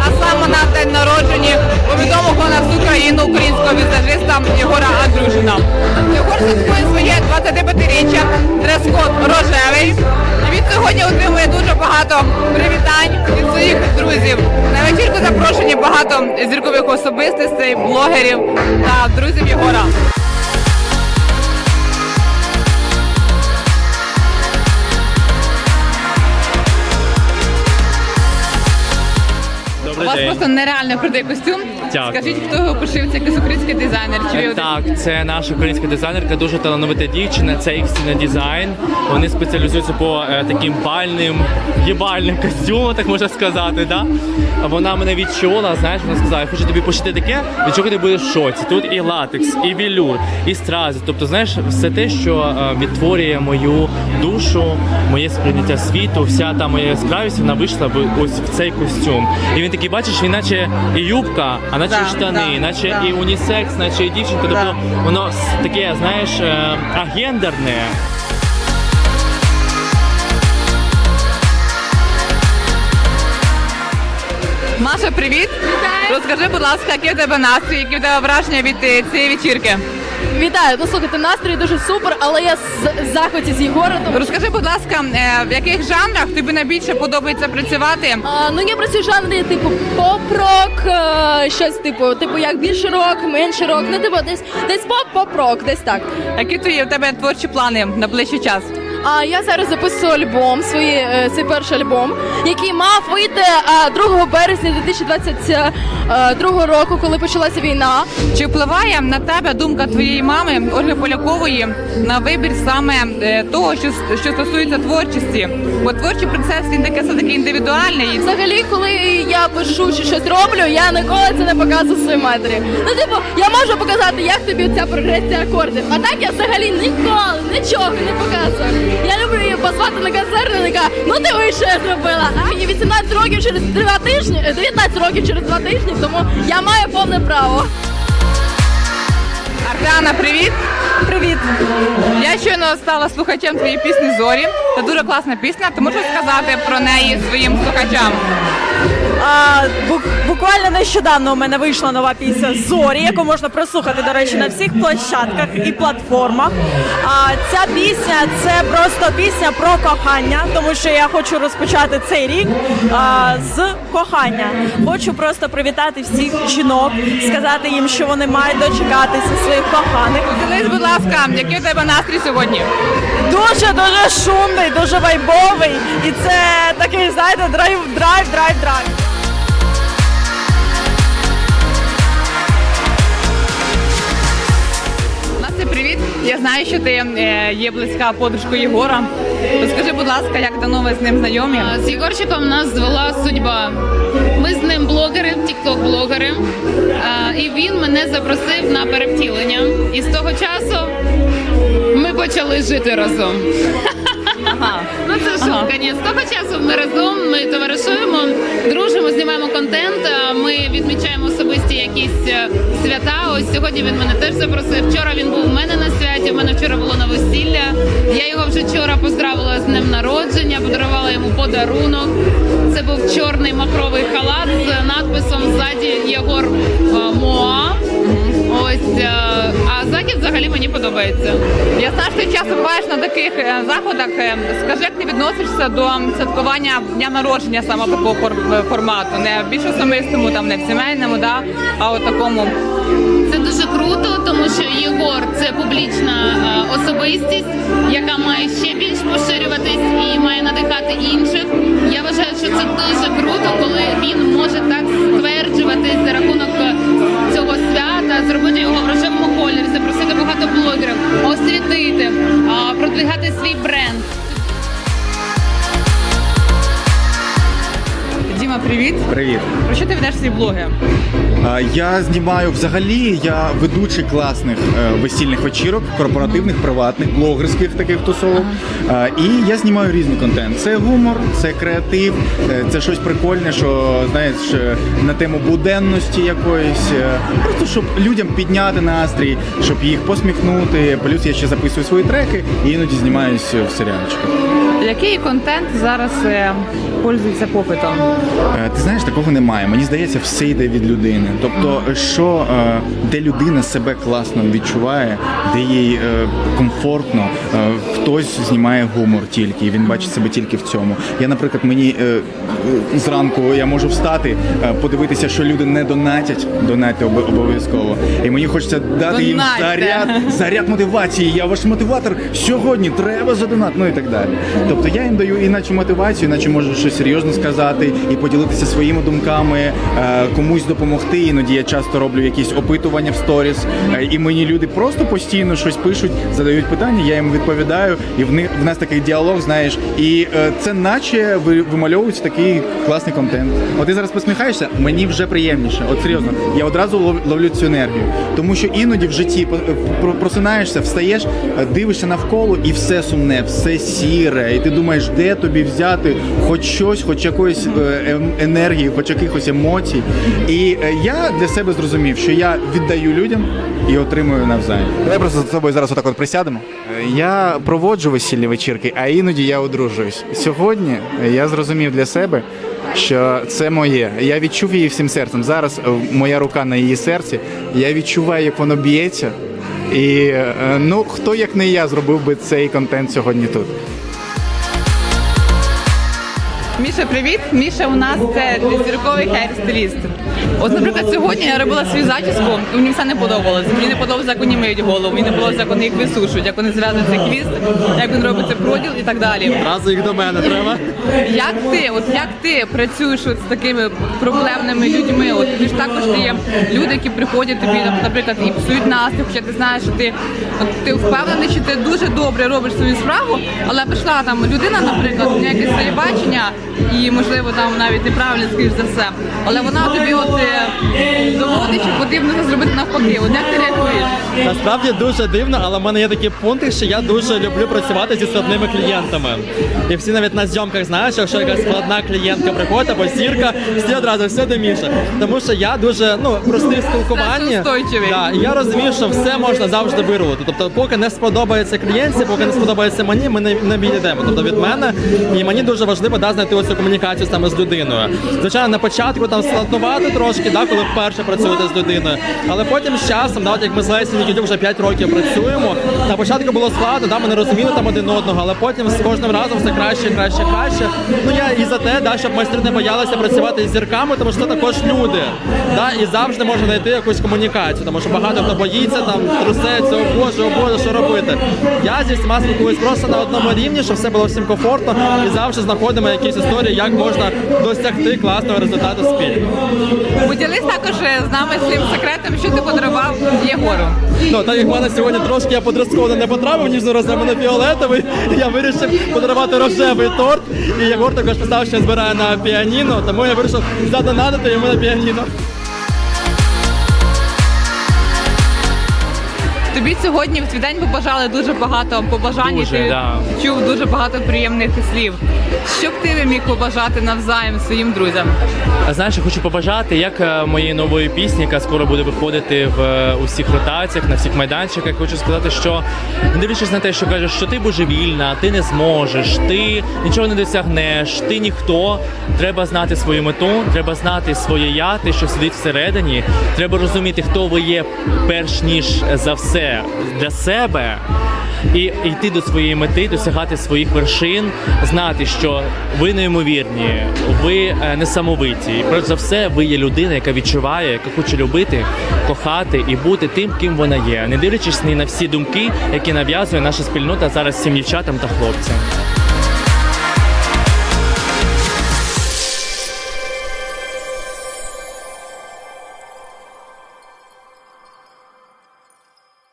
а саме на день народження відомого на всю країну українського візажиста Єгора Андрюшина. Єгор святкує своє 25-річчя, дрес-код рожевий. І він сьогодні отримує дуже багато привітань від своїх друзів. На вечірку запрошені багато зіркових особистостей, блогерів та друзів Єгора. Вас день. просто нереально крутий костюм. Дякую. Скажіть, хто його пошив? Це якийсь український дизайнер? Чи Так, це наша українська дизайнерка, дуже талановита дівчина. Це Іксіна дизайн. Вони спеціалізуються по е, таким бальним, їбальним костюмам, так можна сказати. Да? Вона мене відчула, знаєш, вона сказала, я хочу тобі пошити таке, від чого ти будеш в шоці. Тут і латекс, і вілюр, і стрази. Тобто, знаєш, все те, що е, відтворює мою душу, моє сприйняття світу, вся та моя яскравість, вона вийшла ось в цей костюм. І він такий, бачиш, він наче і юбка, а наче Да, і штани, да, наче да. і унісекс, наче і дівчинка. Да. Тобто воно таке, знаєш, е, агендерне. Маша, привіт! Розкажи, будь ласка, який у тебе настрій, які в тебе враження від е, цієї вечірки? Вітаю! Ну слухайте, настрій дуже супер, але я з- захоті з Єгора. Розкажи, будь ласка, е, в яких жанрах тобі найбільше подобається працювати? а, ну я працюю жанри, типу поп-рок, е, щось типу, типу як більше рок, менше рок. Ну типу десь десь поп, поп-рок, десь так. Які твої в тебе творчі плани на ближчий час? А я зараз записую альбом, свій, е, свій перший альбом, який мав вийти е, 2 березня 2022 року, коли почалася війна. Чи впливає на тебе думка твоєї мами Ольги Полякової на вибір саме е, того, що, що стосується творчості? Бо творчий процес він таке все таки індивідуальний. Взагалі, коли я пишу чи щось роблю, я ніколи це не показую своїй матері. Ну, типу, я можу показати, як тобі ця прогресія акордів. А так я взагалі ніколи нічого не показую. Я люблю її позвати на концерт і така, ну ти ви що я зробила. А мені 18 років через два тижні, е, 19 років через два тижні, тому я маю повне право. Артеана, привіт! Привіт! Я щойно стала слухачем твоєї пісні Зорі. Це дуже класна пісня. Ти можеш сказати про неї своїм слухачам? А, бу- буквально нещодавно у мене вийшла нова пісня Зорі, яку можна прослухати, до речі, на всіх площадках і платформах. А, ця пісня це просто пісня про кохання, тому що я хочу розпочати цей рік а, з кохання. Хочу просто привітати всіх жінок, сказати їм, що вони мають дочекатися своїх коханих. Поділись, будь ласка, який у тебе настрій сьогодні? Дуже дуже шумний, дуже вайбовий, і це такий, знаєте, драйв, драйв, драйв, драйв. Я знаю, що ти е, є близька подружкою Єгора. Розкажи, будь ласка, як давно ви з ним знайомі? З Єгорчиком нас звела судьба. Ми з ним блогери, тікток-блогери. І він мене запросив на перевтілення. І з того часу ми почали жити разом. Ага. Ну це шутка. Ні, з того часу ми разом, ми товаришуємо, дружимо, знімаємо контент. Ми відмічаємо особисті якісь е, свята. Ось сьогодні він мене теж запросив. Вчора він був у мене на святі. У мене вчора було на весілля. Я його вже вчора поздравила з днем народження, подарувала йому подарунок. Це був чорний махровий халат з надписом ззаді Єгор е, Моа. Ось е, захід взагалі мені подобається. Я знаю, що ти часто буваєш на таких е, заходах. Е, Скажи, як ти відносишся до святкування дня народження саме такого е, формату? Не в більш особистому, там не в сімейному, да? а от такому. Це дуже круто, тому що Єгор це публічна особистість, яка має ще більш поширюватись і має надихати інших. Я вважаю, що це дуже круто, коли він може так стверджуватись за рахунок зробити його в рожевому кольорі, запросити багато блогерів, освітити, продвигати свій бренд. Діма, привіт. Привіт. Про що ти ведеш свої блоги? Я знімаю взагалі, я ведучий класних е, весільних вечірок, корпоративних, приватних, блогерських таких тусовок. А, І я знімаю різний контент. Це гумор, це креатив, е, це щось прикольне, що знаєш е, на тему буденності якоїсь. е, Просто щоб людям підняти настрій, щоб їх посміхнути. Плюс я ще записую свої треки і іноді знімаюсь в серіалочках. Який контент зараз е, пользується попитом? Е, Ти знаєш, такого немає. Мені здається, все йде від людини. Тобто, що е, де людина себе класно відчуває, де їй е, комфортно, хтось знімає гумор тільки, і він бачить себе тільки в цьому. Я, наприклад, мені зранку я можу встати, подивитися, що люди не донатять, донатьте обов'язково. І мені хочеться дати їм заряд, заряд мотивації. Я ваш мотиватор сьогодні, треба задонат, ну і так далі. Тобто я їм даю іначе мотивацію, іначе можу щось серйозно сказати і поділитися своїми думками, е, комусь допомогти. Іноді я часто роблю якісь опитування в сторіс, е, і мені люди просто постійно щось пишуть, задають питання, я їм відповідаю, і в них в нас такий діалог, знаєш, і е, це наче ви- вимальовується такий класний контент. От ти зараз посміхаєшся, мені вже приємніше. От серйозно, я одразу ловлю цю енергію, тому що іноді в житті просинаєшся, встаєш, дивишся навколо, і все сумне, все сіре, і ти думаєш, де тобі взяти хоч щось, хоч якоїсь енергії, хоч якихось емоцій. І е, я для себе зрозумів, що я віддаю людям і отримую навзаєм. Давай просто з тобою зараз отак от присядемо. Е, Я проводжу весільні вечірки, а іноді я одружуюсь. Сьогодні е, я зрозумів для себе. Що це моє. Я відчув її всім серцем. Зараз моя рука на її серці. Я відчуваю, як воно б'ється. І ну хто як не я зробив би цей контент сьогодні тут. Міша, привіт! Міша у нас це зірковий хейр-стиліст. От, наприклад, сьогодні я робила свою зачіску, і мені все не подобалось. Мені не подобалося, як вони миють голову, мені не подобалося, як вони їх висушують, як вони зв'язують цей хвіст, як він робить цей проділ і так далі. Разу їх до мене треба. Як ти, от як ти працюєш от з такими проблемними людьми? От тобі ж також є люди, які приходять тобі, наприклад, і псують настрій, хоча ти знаєш, що ти от ти впевнений, що ти дуже добре робиш свою справу, але прийшла там людина, наприклад, у якесь своє бачення, і можливо там навіть неправильно скоріш за все. Але вона тобі от доводить, що потрібно це зробити навпаки. От як ти реагуєш? Насправді дуже дивно, але в мене є такі пункти, що я дуже люблю працювати зі складними клієнтами. І всі навіть на зйомках знають, що якщо якась складна клієнтка приходить або зірка, всі одразу все до Міша. Тому що я дуже ну простий в спілкуванні. Да, і я розумію, що все можна завжди вирвати. Тобто, поки не сподобається клієнтці, поки не сподобається мені, ми не, не відійдемо. Тобто від мене, і мені дуже важливо да, знайти оцю комунікацію саме з людиною. Звичайно, на початку там складнувати трошки, да, коли вперше працюєте з людиною. Але потім з часом, от як ми з Лесі Нікітюк вже 5 років працюємо. На початку було складно, да, ми не розуміли там один одного, але потім з кожним разом все краще, краще, краще. Ну я і за те, да, щоб майстри не боялися працювати із зірками, тому що це також люди. Да, і завжди можна знайти якусь комунікацію, тому що багато хто боїться, там трусеться, о Боже, о Боже, що робити. Я зі всіма спілкуюсь просто на одному рівні, щоб все було всім комфортно, і завжди знаходимо якісь історії, як можна досягти класного результату спільно. Поділись також е, з нами своїм секретом, що ти подарував Єгору. Ну, так як в мене сьогодні трошки я подростково не потрапив, ніж зараз мене фіолетовий, я вирішив подарувати рожевий торт. І Єгор також писав, що збирає на піаніно, тому я вирішив задонатити йому на піаніно. Тобі сьогодні в твій день побажали дуже багато побажань. і Дуже, ти да. чув дуже багато приємних слів. Що б ти міг побажати навзаєм своїм друзям? Знаєш, я хочу побажати, як е, моєї нової пісні, яка скоро буде виходити в е, усіх ротаціях, на всіх майданчиках. Хочу сказати, що не дивлячись на те, що кажеш, що ти божевільна, ти не зможеш, ти нічого не досягнеш, ти ніхто. Треба знати свою мету, треба знати своє я, те, що сидить всередині. Треба розуміти, хто ви є перш ніж за все для себе. І йти до своєї мети, досягати своїх вершин, знати, що ви неймовірні, ви е, несамовиті. І перш за все, ви є людина, яка відчуває, яка хоче любити, кохати і бути тим, ким вона є, не дивлячись ні на всі думки, які нав'язує наша спільнота зараз всім дівчатам та хлопцям.